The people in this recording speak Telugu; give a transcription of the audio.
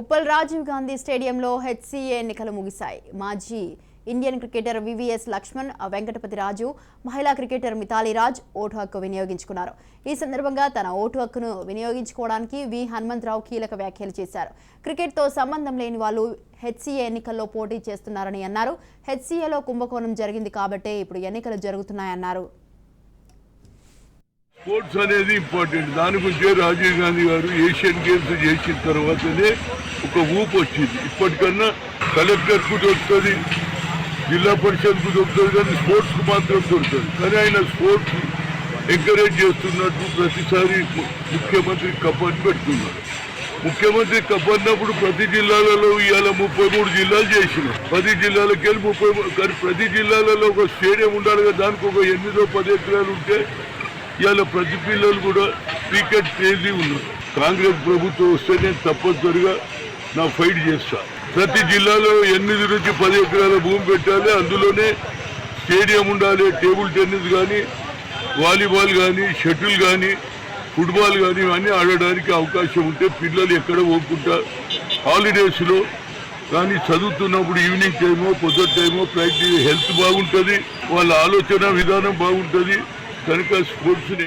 ఉప్పల్ రాజీవ్ గాంధీ స్టేడియంలో హెచ్సీఏ ఎన్నికలు ముగిశాయి. మాజీ Indian cricketer VVS Laxman Venkatapathy Raju మహిళా క్రికెటర్ మితాలి రాజ్ ఓటు హక్కు వినియోగించుకున్నారు. ఈ సందర్భంగా తన ఓటు హక్కును వినియోగించుకోవడానికి వి. హనుమంతరావు కీలక వ్యాఖ్యలు చేశారు. క్రికెట్తో సంబంధం లేని వాళ్ళు హెచ్సీఏ ఎన్నికల్లో పోటీ చేస్తున్నారని అన్నారు. హెచ్సీఏలో కుంభకోణం జరిగింది కాబట్టే ఇప్పుడు ఎన్నికలు జరుగుతున్నాయన్నారు. స్పోర్ట్స్ అనేది ఇంపార్టెంట్ దాని గురించే రాజీవ్ గాంధీ గారు ఏషియన్ గేమ్స్ చేసిన తర్వాతనే ఒక ఊపు వచ్చింది. ఇప్పటికన్నా కలెక్టర్కు దొరుకుతుంది జిల్లా పరిషత్కు దొరుకుతుంది కానీ స్పోర్ట్స్కు మాత్రం దొరుకుతుంది. కానీ ఆయన స్పోర్ట్స్ ఎంకరేజ్ చేస్తున్నట్టు ప్రతిసారి ముఖ్యమంత్రి కప్ పెడుతున్నారు ముఖ్యమంత్రి కప్ ప్రతి జిల్లాలలో ఇవాళ ముప్పై మూడు జిల్లాలు చేసినాం. పది జిల్లాలకి వెళ్ళి ముప్పై కానీ ప్రతి జిల్లాలలో ఒక స్టేడియం ఉండాలి కదా దానికి ఒక ఎనిమిదో పది ఎకరాలు ఉంటే ఇవాళ ప్రతి పిల్లలు కూడా క్రికెట్ క్రేజీ ఉన్నారు కాంగ్రెస్ ప్రభుత్వం వస్తే నేను తప్పనిసరిగా నా ఫైట్ చేస్తా. ప్రతి జిల్లాలో ఎనిమిది నుంచి పది ఎకరాల భూమి పెట్టాలి. అందులోనే స్టేడియం ఉండాలి టేబుల్ టెన్నిస్ కానీ వాలీబాల్ కానీ షటిల్ కానీ ఫుట్బాల్ కానీ ఇవన్నీ ఆడడానికి అవకాశం ఉంటే పిల్లలు ఎక్కడ పోకుండా హాలిడేస్లో కానీ చదువుతున్నప్పుడు ఈవినింగ్ టైమో పొద్దుట టైమో ప్రాక్టీస్ హెల్త్ బాగుంటుంది వాళ్ళ ఆలోచన విధానం బాగుంటుంది. కనుక స్పోర్ట్స్ని